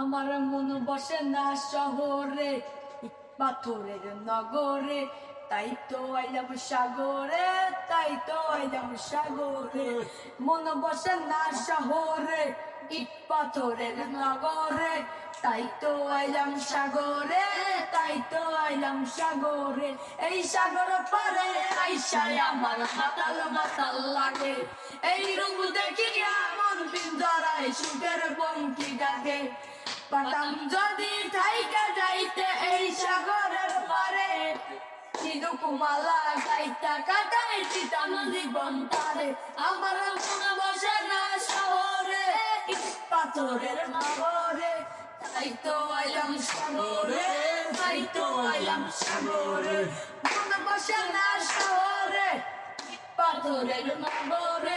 আমার মন বসে না শহরে পাথরের নগরে। তাই তো আইলাম সাগরে তাই তো আইলাম সাগরে। মন বসে না শহরে ইট পাথরের নগরে। তাই তো আইলাম সাগরে তাই তো আইলাম সাগরে। এই সাগর পারে আইসায় আমার মাতাল মাতাল লাগে। এই রূপ দেখিয়া পিঞ্জরায় সুখের বঙ্কি ডাকে। পাতাম যদি থাইকা যাইতে এই সাগরের পারে চিরকুমালা গাইতা কাটাই চিতাম জীবন তারে। আমার মন বসে না শহরে, পাথরের নগরে তাই তো আইলাম সাগরে, তাই তো আইলাম সাগরে। মন বসে না শহরে, পাথরের নগরে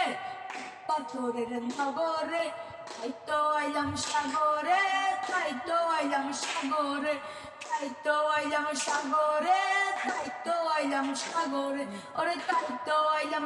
পাথরের নগরে তাই তো আইলাম সাগরে তাই তো আইলাম সাগরে তাই তো আইলাম সাগরে তাই তো আইলাম সাগরে, ওরে তাই তো আইলাম